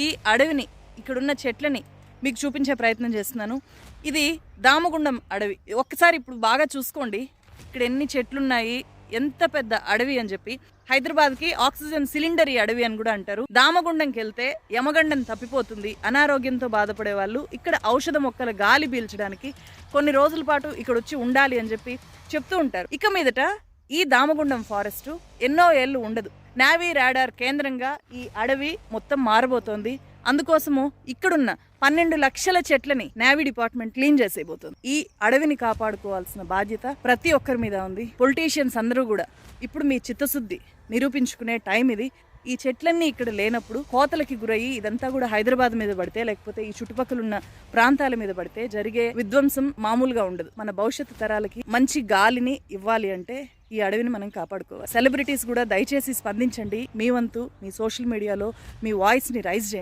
ఈ అడవిని ఇక్కడున్న చెట్లని మీకు చూపించే ప్రయత్నం చేస్తున్నాను. ఇది దామగుండం అడవి. ఒక్కసారి ఇప్పుడు బాగా చూసుకోండి. ఇక్కడ ఎన్ని చెట్లున్నాయి ఎంత పెద్ద అడవి అని చెప్పి. హైదరాబాద్కి ఆక్సిజన్ సిలిండర్ ఈ అడవి అని కూడా అంటారు. దామగుండంకి వెళ్తే యమగండం తప్పిపోతుంది. అనారోగ్యంతో బాధపడే వాళ్ళు ఇక్కడ ఔషధ మొక్కల గాలి పీల్చడానికి కొన్ని రోజుల పాటు ఇక్కడ వచ్చి ఉండాలి అని చెప్పి చెప్తూ ఉంటారు. ఇక మీదట ఈ దామగుండం ఫారెస్ట్ ఎన్నో ఏళ్ళు ఉండదు. నావీ రాడార్ కేంద్రంగా ఈ అడవి మొత్తం మారబోతోంది. అందుకోసము ఇక్కడున్న పన్నెండు లక్షల చెట్లని నేవీ డిపార్ట్మెంట్ క్లీన్ చేసేయబోతుంది. ఈ అడవిని కాపాడుకోవాల్సిన బాధ్యత ప్రతి ఒక్కరి మీద ఉంది. పొలిటీషియన్స్ అందరూ కూడా. ఇప్పుడు మీ చిత్తశుద్ధి నిరూపించుకునే టైం ఇది. ఈ చెట్లన్నీ ఇక్కడ లేనప్పుడు కోతలకి గురయ్యి ఇదంతా కూడా హైదరాబాద్ మీద పడితే లేకపోతే ఈ చుట్టుపక్కల ఉన్న ప్రాంతాల మీద పడితే జరిగే విధ్వంసం మామూలుగా ఉండదు. మన భవిష్యత్తు తరాలకి మంచి గాలిని ఇవ్వాలి అంటే ఈ అడవిని మనం కాపాడుకోవాలి. సెలబ్రిటీస్ కూడా దయచేసి స్పందించండి. మీ వంతు మీ సోషల్ మీడియాలో మీ వాయిస్ని రైజ్ చేయండి.